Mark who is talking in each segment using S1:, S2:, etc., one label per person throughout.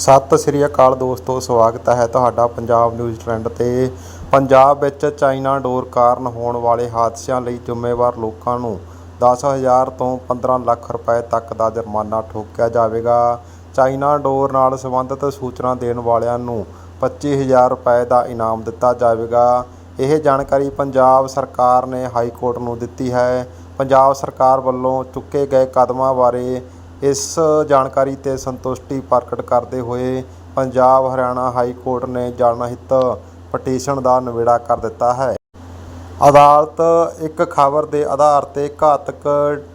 S1: ਸਤਿ ਸ੍ਰੀ ਅਕਾਲ ਦੋਸਤੋ, ਸਵਾਗਤ ਹੈ ਤੁਹਾਡਾ ਪੰਜਾਬ ਨਿਊਜ਼ ਟ੍ਰੈਂਡ ਤੇ। ਪੰਜਾਬ ਵਿੱਚ ਚਾਈਨਾ ਡੋਰ ਕਾਰਨ ਹੋਣ ਵਾਲੇ ਹਾਦਸਿਆਂ ਲਈ ਜ਼ਿੰਮੇਵਾਰ ਲੋਕਾਂ ਨੂੰ 10000 ਤੋਂ 15 ਲੱਖ ਰੁਪਏ ਤੱਕ ਦਾ ਜੁਰਮਾਨਾ ਠੋਕਿਆ ਜਾਵੇਗਾ। ਚਾਈਨਾ ਡੋਰ ਨਾਲ ਸੰਬੰਧਿਤ ਸੂਚਨਾ ਦੇਣ ਵਾਲਿਆਂ ਨੂੰ 25000 ਰੁਪਏ ਦਾ ਇਨਾਮ ਦਿੱਤਾ ਜਾਵੇਗਾ। ਇਹ ਜਾਣਕਾਰੀ ਪੰਜਾਬ ਸਰਕਾਰ ਨੇ ਹਾਈ ਕੋਰਟ ਨੂੰ ਦਿੱਤੀ ਹੈ। ਪੰਜਾਬ ਸਰਕਾਰ ਵੱਲੋਂ ਚੁੱਕੇ ਗਏ ਕਦਮਾਂ ਬਾਰੇ ਇਸ ਜਾਣਕਾਰੀ ਤੇ ਸੰਤੁਸ਼ਟੀ ਪ੍ਰਗਟ ਕਰਦੇ ਹੋਏ ਪੰਜਾਬ ਹਰਿਆਣਾ ਹਾਈ ਕੋਰਟ ਨੇ ਜਨਹਿਤ ਪਟੀਸ਼ਨ ਦਾ ਨਿਬੇੜਾ ਕਰ ਦਿੱਤਾ ਹੈ। ਅਦਾਲਤ ਇੱਕ ਖਬਰ ਦੇ ਆਧਾਰ ਤੇ ਘਾਤਕ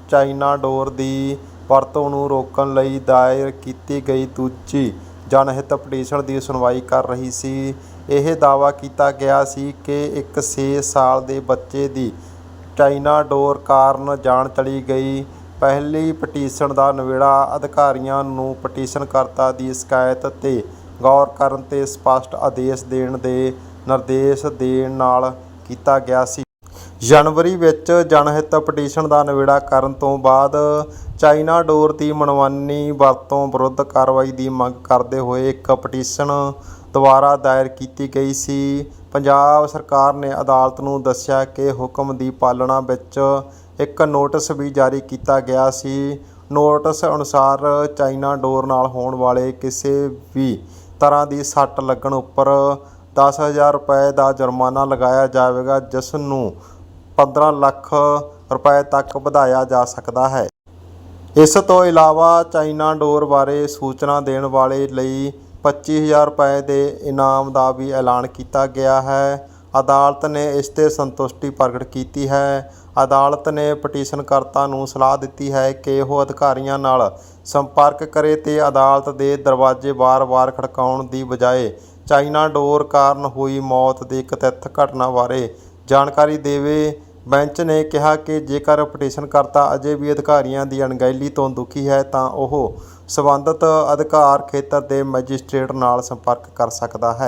S1: ਚਾਈਨਾ ਡੋਰ ਦੀ ਵਰਤੋਂ ਨੂੰ ਰੋਕਣ ਲਈ ਦਾਇਰ ਕੀਤੀ ਗਈ ਦੂਜੀ ਜਨਹਿਤ ਪਟੀਸ਼ਨ ਦੀ ਸੁਣਵਾਈ ਕਰ ਰਹੀ ਸੀ। ਇਹ ਦਾਅਵਾ ਕੀਤਾ ਗਿਆ ਸੀ ਕਿ ਇੱਕ 6 ਸਾਲ ਦੇ ਬੱਚੇ ਦੀ ਚਾਈਨਾ ਡੋਰ ਕਾਰਨ ਜਾਨ ਚਲੀ ਗਈ। ਪਹਿਲੀ ਪਟੀਸ਼ਨ ਦਾ ਨਿਬੇੜਾ ਅਧਿਕਾਰੀਆਂ ਨੂੰ ਪਟੀਸ਼ਨਕਰਤਾ ਦੀ ਸ਼ਿਕਾਇਤ ਤੇ ਗੌਰ ਕਰਨ ਤੇ ਸਪੱਸ਼ਟ ਆਦੇਸ਼ ਦੇਣ ਦੇ ਨਿਰਦੇਸ਼ ਦੇਣ ਨਾਲ ਕੀਤਾ ਗਿਆ ਸੀ। ਜਨਵਰੀ ਵਿੱਚ ਜਨਹਿਤ ਪਟੀਸ਼ਨ ਦਾ ਨਿਬੇੜਾ ਕਰਨ ਤੋਂ ਬਾਅਦ ਚਾਈਨਾ ਡੋਰ ਦੀ ਮਨਮਾਨੀ ਵਰਤੋਂ ਵਿਰੁੱਧ ਕਾਰਵਾਈ ਦੀ ਮੰਗ ਕਰਦੇ ਹੋਏ ਇੱਕ ਪਟੀਸ਼ਨ ਦੁਬਾਰਾ ਦਾਇਰ ਕੀਤੀ ਗਈ ਸੀ। ਪੰਜਾਬ ਸਰਕਾਰ ਨੇ ਅਦਾਲਤ ਨੂੰ ਦੱਸਿਆ ਕਿ ਹੁਕਮ ਦੀ ਪਾਲਣਾ ਵਿੱਚ ਇੱਕ ਨੋਟਿਸ ਵੀ ਜਾਰੀ ਕੀਤਾ ਗਿਆ ਸੀ। ਨੋਟਿਸ ਅਨੁਸਾਰ ਚਾਈਨਾ ਡੋਰ ਨਾਲ ਹੋਣ ਵਾਲੇ ਕਿਸੇ ਵੀ ਤਰ੍ਹਾਂ ਦੀ ਸੱਟ ਲੱਗਣ ਉੱਪਰ 10000 ਰੁਪਏ ਦਾ ਜੁਰਮਾਨਾ ਲਗਾਇਆ ਜਾਵੇਗਾ, ਜਿਸ ਨੂੰ 15 ਲੱਖ ਰੁਪਏ ਤੱਕ ਵਧਾਇਆ ਜਾ ਸਕਦਾ ਹੈ। ਇਸ ਤੋਂ ਇਲਾਵਾ ਚਾਈਨਾ ਡੋਰ ਬਾਰੇ ਸੂਚਨਾ ਦੇਣ ਵਾਲੇ ਲਈ ਪੱਚੀ ਹਜ਼ਾਰ ਰੁਪਏ ਦੇ ਇਨਾਮ ਦਾ ਵੀ ਐਲਾਨ ਕੀਤਾ ਗਿਆ ਹੈ। ਅਦਾਲਤ ਨੇ ਇਸ ਤੇ ਸੰਤੁਸ਼ਟੀ ਪ੍ਰਗਟ ਕੀਤੀ ਹੈ। ਅਦਾਲਤ ਨੇ ਪਟੀਸ਼ਨਕਰਤਾ ਨੂੰ ਸਲਾਹ ਦਿੱਤੀ ਹੈ ਕਿ ਉਹ ਅਧਿਕਾਰੀਆਂ ਨਾਲ ਸੰਪਰਕ ਕਰੇ ਅਤੇ ਅਦਾਲਤ ਦੇ ਦਰਵਾਜ਼ੇ ਵਾਰ-ਵਾਰ ਖੜਕਾਉਣ ਦੀ ਬਜਾਏ ਚਾਈਨਾ ਡੋਰ ਕਾਰਨ ਹੋਈ ਮੌਤ ਦੀ ਕਥਿਤ ਘਟਨਾ ਬਾਰੇ ਜਾਣਕਾਰੀ ਦੇਵੇ। ਬੈਂਚ ਨੇ ਕਿਹਾ ਕਿ ਜੇਕਰ ਪਟੀਸ਼ਨਕਰਤਾ ਅਜੇ ਵੀ ਅਧਿਕਾਰੀਆਂ ਦੀ ਅਣਗਹਿਲੀ ਤੋਂ ਦੁਖੀ ਹੈ, ਤਾਂ ਉਹ ਸਬੰਧਤ ਅਧਿਕਾਰ ਖੇਤਰ ਦੇ ਮੈਜਿਸਟ੍ਰੇਟ ਨਾਲ ਸੰਪਰਕ ਕਰ ਸਕਦਾ ਹੈ।